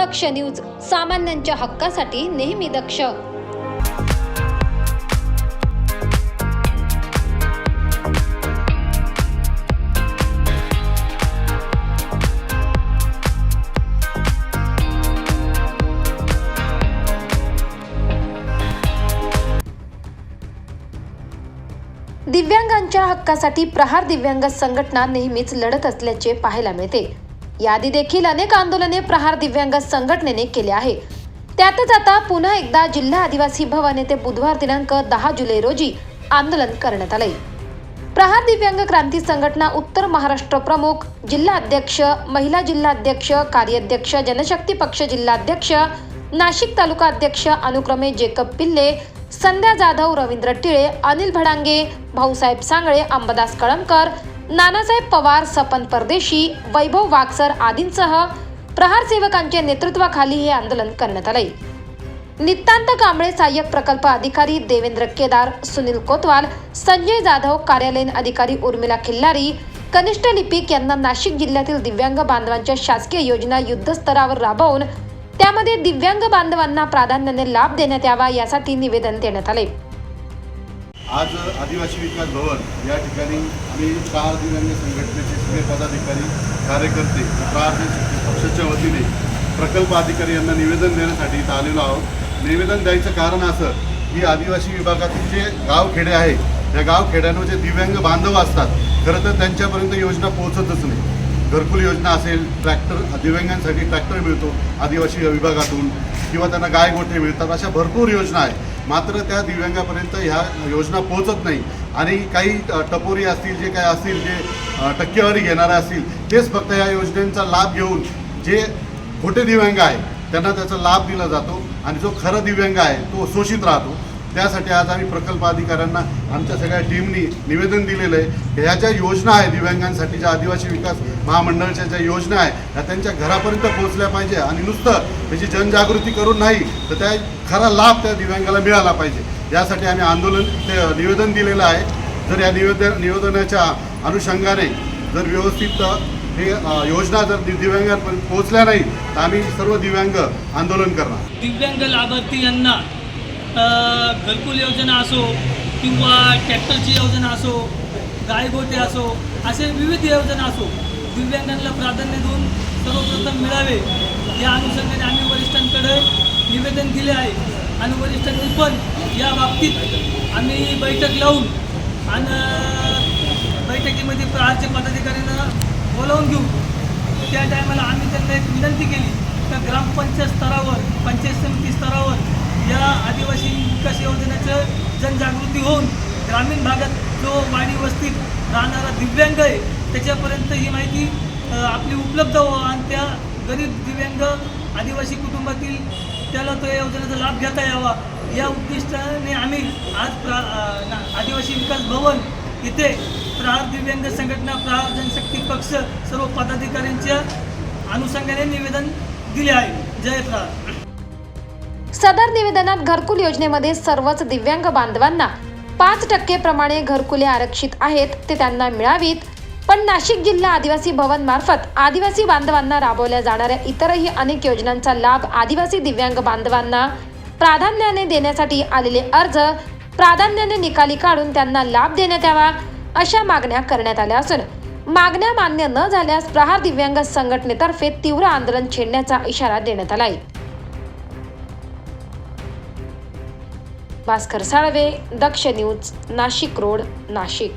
दक्ष news सामान्यांच्या हक्कासाठी नेहमी दक्ष. दिव्यांगांच्या हक्कासाठी प्रहार दिव्यांग संघटना नेहमीच लढत असल्याचे पाहायला मिळते. याआधी देखील अनेक आंदोलने प्रहार दिव्यांग संघटनेने केले आहे. त्यातच आता पुन्हा एकदा जिल्हा आदिवासी भवन येथे बुधवार दिनांक दहा जुलै रोजी आंदोलन करण्यात आले प्रहार दिव्यांग क्रांती संघटना उत्तर महाराष्ट्र प्रमुख जिल्हा अध्यक्ष महिला जिल्हा अध्यक्ष कार्याध्यक्ष जनशक्ती पक्ष जिल्हाध्यक्ष नाशिक तालुका अध्यक्ष अनुक्रमे जेकब पिल्ले संध्या जाधव रवींद्र टिळे अनिल भडांगे भाऊसाहेब सांगळे अंबादास कळमकर नानासाहेब पवार सपन परदेशी वैभव वागसर आदींसह प्रहार सेवकांच्या नेतृत्वाखाली हे आंदोलन करण्यात आले नितांत कांबळे सहाय्यक प्रकल्प अधिकारी देवेंद्र केदार सुनील कोतवाल संजय जाधव कार्यालयीन अधिकारी उर्मिला खिल्लारी कनिष्ठ लिपिक यांना नाशिक जिल्ह्यातील दिव्यांग बांधवांच्या शासकीय योजना युद्धस्तरावर राबवून त्यामध्ये दिव्यांग बांधवांना प्राधान्याने लाभ देण्यात यावा यासाठी निवेदन देण्यात आले आज आदिवासी विकास भवन या ठिकाणी आम्ही चार दिव्यांग संघटनेचे सगळे पदाधिकारी कार्यकर्ते चार पक्षाच्या वतीने प्रकल्प अधिकारी यांना निवेदन देण्यासाठी इथं आलेलो आहोत. निवेदन द्यायचं कारण असं की आदिवासी विभागातील जे गावखेडे आहे त्या गावखेड्यांवर जे दिव्यांग बांधव असतात खरं तर त्यांच्यापर्यंत योजना पोहोचतच नाही. घरकुल योजना असेल ट्रॅक्टर दिव्यांगांसाठी ट्रॅक्टर मिळतो आदिवासी विभागातून किंवा त्यांना गाय गोठे मिळतात अशा भरपूर योजना आहेत मात्र त्या दिव्यांगापर्यंत ह्या योजना पोहोचत नाही. आणि काही टपोरी असतील जे काय असतील जे टक्केवारी घेणारे असतील तेच फक्त या योजनेचा लाभ घेऊन जे खोटे दिव्यांग आहे त्यांना त्याचा लाभ दिला जातो. आणि जो खरा दिव्यांग आहे तो शोषित राहतो. त्यासाठी आज आम्ही प्रकल्प अधिकाऱ्यांना आमच्या सगळ्या टीमनी निवेदन दिलेलं आहे की ह्या ज्या योजना आहे दिव्यांगांसाठी ज्या आदिवासी विकास महामंडळाच्या ज्या योजना आहे त्या त्यांच्या घरापर्यंत पोहोचल्या पाहिजे आणि नुसतं त्याची जनजागृती करून नाही तर त्या खरा लाभ त्या दिव्यांगाला मिळाला पाहिजे. यासाठी आम्ही आंदोलन ते निवेदन दिलेलं आहे. जर या निवेदन निवेदनाच्या अनुषंगाने जर व्यवस्थित हे योजना जर दि- दिव्यांगांपर्यंत पोहोचल्या नाही तर आम्ही सर्व दिव्यांग आंदोलन करणार. दिव्यांग लाभार्थी यांना घरकुल योजना असो किंवा ट्रॅक्टरची योजना असो गायगोटे असो असे विविध योजना असो दिव्यांगांना प्राधान्य देऊन सर्वप्रथम मिळावे. या अनुषंगाने आम्ही वरिष्ठांकडे निवेदन दिले आहे. आणि वरिष्ठांनी पण या बाबतीत आम्ही बैठक लावून आणि बैठकीमध्ये प्रहारचे पदाधिकाऱ्यांना बोलावून घेऊ. त्या टायमाला आम्ही त्यांना एक विनंती केली तर ग्रामपंचायत स्तरावर पंचायत समिती स्तरावर या आदिवासी विकास योजनेचं जनजागृती होऊन ग्रामीण भागात जो वाडी वस्तीत राहणारा दिव्यांग आहे त्याच्यापर्यंत ही माहिती आपली उपलब्ध व्हावं आणि त्या गरीब दिव्यांग आदिवासी कुटुंबातील त्याला तो या योजनेचा लाभ घेता यावा. या उद्दिष्टाने आम्ही आज प्रा ना- आदिवासी विकास भवन इथे प्रहार दिव्यांग संघटना प्रहार जनशक्ती पक्ष सर्व पदाधिकाऱ्यांच्या अनुषंगाने निवेदन दिले आहे. जय प्रहार. सदर निवेदनात घरकुल योजनेमध्ये सर्वच दिव्यांग बांधवांना पाच टक्के प्रमाणे घरकुले आरक्षित आहेत ते त्यांना मिळावीत. पण नाशिक जिल्हा आदिवासी भवन मार्फत आदिवासी बांधवांना राबवल्या जाणाऱ्या इतरही अनेक योजनांचा लाभ आदिवासी दिव्यांग बांधवांना प्राधान्याने देण्यासाठी आलेले अर्ज प्राधान्याने निकाली काढून त्यांना लाभ देण्यात यावा अशा मागण्या करण्यात आल्या असून मागण्या मान्य न झाल्यास प्रहार दिव्यांग संघटनेतर्फे तीव्र आंदोलन छेडण्याचा इशारा देण्यात आला आहे भास्कर साळवे दक्ष न्यूज नाशिक रोड नाशिक.